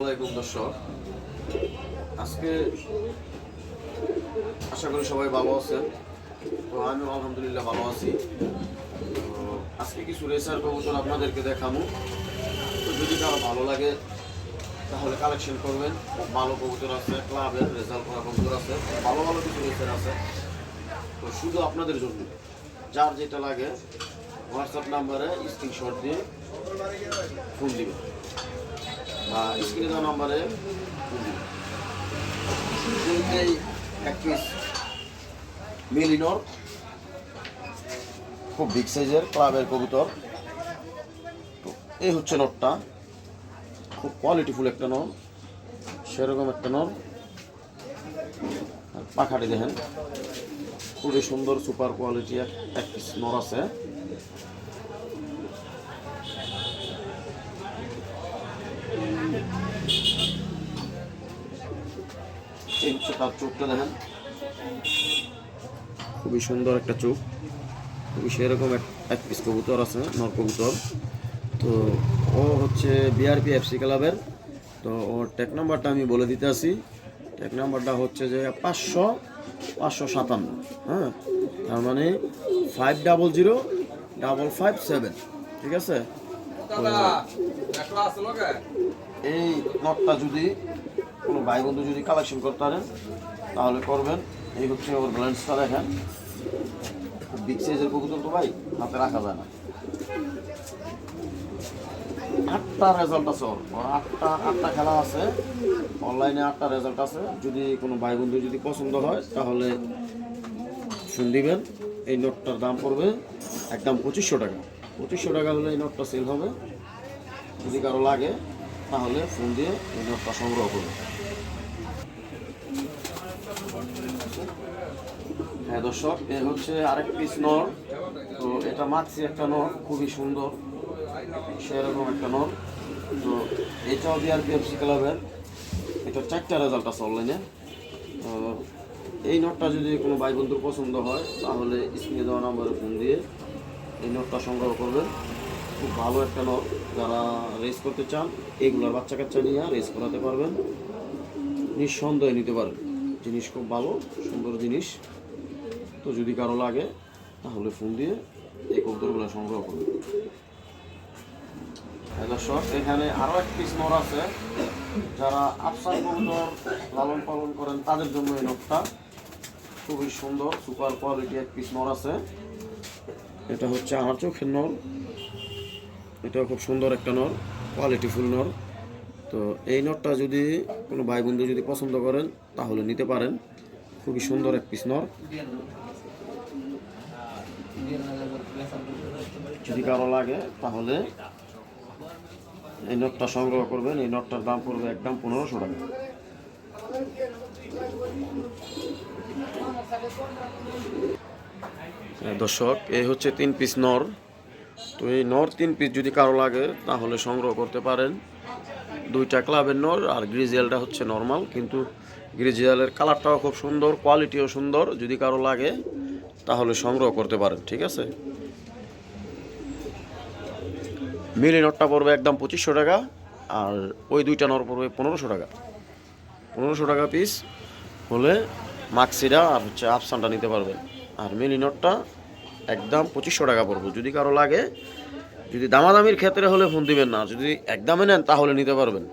আসসালামাইকুম দর্শক। আজকে আশা করি সবাই ভালো আছেন। তো আমি আলহামদুলিল্লাহ ভালো আছি। তো আজকে কিছু রেসার কবুতর আপনাদেরকে দেখাবো। তো যদি কারও ভালো লাগে, তাহলে কালেকশন করবেন। ভালো কবুতর আছে ক্লাবের রেজাল্ট করা কবুতর আছে, ভালো ভালো কিছু রেসার আছে। তো শুধু আপনাদের জন্য। যার যেটা লাগে হোয়াটসঅ্যাপ নাম্বারে স্ক্রিনশট দিয়ে ফোন দিবেন। স্ক্রিনে দেওয়া নাম্বারে এই এক পিস মিলিনর। খুব বিগ সাইজের ক্লাবের কবুতর। তো এই হচ্ছে নটটা। খুব কোয়ালিটিফুল একটা নর। সেরকম একটা নর। পাখাটি দেখেন। খুবই সুন্দর সুপার কোয়ালিটি এক পিস নর আছে। এই হচ্ছে তার চোখটা দেখেন। খুবই সুন্দর একটা চোখ। খুবই সেরকম এক পিস কবুতর আছে নর কবুতর। তো ও হচ্ছে বিআরপি এফসি ক্লাবের। তো ওর টেক নাম্বারটা আমি বলে দিতে আসি। টেক নাম্বারটা হচ্ছে যে পাঁচশো পাঁচশো সাতান্ন হ্যাঁ? তার মানে five double zero double five seven ঠিক আছে? তো এই নটটা যদি কোনো ভাই বন্ধু যদি কালেকশন করতে পারেন, তাহলে করবেন। এই হচ্ছে ওর ব্যালেন্সটা দেখেন। খুব বিগ সাইজের কবুতর তো ভাই, হাতে রাখা যায় না। আটটা রেজাল্ট আছে ওর। আটটা আটটা খেলা আছে। অনলাইনে আটটা রেজাল্ট আছে। যদি কোনো ভাই বন্ধু যদি পছন্দ হয়, তাহলে শুন দিবেন। এই নোটটার দাম পড়বে একদম পঁচিশশো টাকা। পঁচিশশো টাকা হলে এই নোটটা সেল হবে। যদি কারও লাগে তাহলে ফোন দিয়ে এই নোটটা সংগ্রহ করবে হ্যাঁ দর্শক, এ হচ্ছে আরেক পিস নর তো এটা মাছি একটা নর খুবই সুন্দর, সেরকম একটা নর তো এটাও বিআরপিএফসি ক্লাবের। এটা চারটা রেজাল্ট আছে অনলাইনে তো এই নোটটা যদি কোনো ভাই বন্ধুর পছন্দ হয়, তাহলে স্ক্রিনে দেওয়া নাম্বারে ফোন দিয়ে এই নোটটা সংগ্রহ করবেন। খুব ভালো একটা নোট যারা রেস করতে চান এইগুলোর বাচ্চা কাচ্চা নিয়ে রেস করাতে পারবেন। নিঃসন্দেহে নিতে পারেন। জিনিস খুব ভালো, সুন্দর জিনিস। তো যদি কারও লাগে, তাহলে ফোন দিয়ে এই কবুতরগুলো সংগ্রহ করবেন এখানে আরও এক পিস নর আছে। যারা আফসান কবুতর লালন পালন করেন, তাদের জন্য এই নটটা খুবই সুন্দর সুপার কোয়ালিটি এক পিস নর আছে। এটা হচ্ছে আমার চোখের নর এটা খুব সুন্দর একটা নর কোয়ালিটিফুল নর। তো এই নটটা যদি কোনো ভাই বন্ধু যদি পছন্দ করেন, তাহলে নিতে পারেন। খুবই সুন্দর এক পিস নর। যদি কারও লাগে, তাহলে এই নটটা সংগ্রহ করবেন। এই নটটার দাম পড়বে একদম পনেরোশো টাকা। দর্শক, এই হচ্ছে তিন পিস নর। তো এই নর তিন পিস যদি কারও লাগে, তাহলে সংগ্রহ করতে পারেন। দুইটা ক্লাবের নর আর গ্রিজিয়ালটা হচ্ছে নর্মাল কিন্তু গ্রিজিয়ালের কালারটাও খুব সুন্দর কোয়ালিটিও সুন্দর। যদি কারও লাগে, তাহলে সংগ্রহ করতে পারেন, ঠিক আছে? মিলি নটটা পড়বে একদম পঁচিশশো টাকা, আর ওই দুইটা নর পড়বে পনেরোশো টাকা। পনেরোশো টাকা পিস হলে মাক্সিরা আর হচ্ছে আফসানটা নিতে পারবেন। আর মিলি নটটা একদম পঁচিশশো টাকা পড়ব। যদি কারও লাগে, যদি দামাদামির ক্ষেত্রে হলে ফোন দিবেন না, যদি একদমে নেন তাহলে নিতে পারবেন।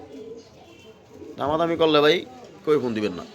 দামাদামি করলে ভাই, কই ফোন দিবেন না?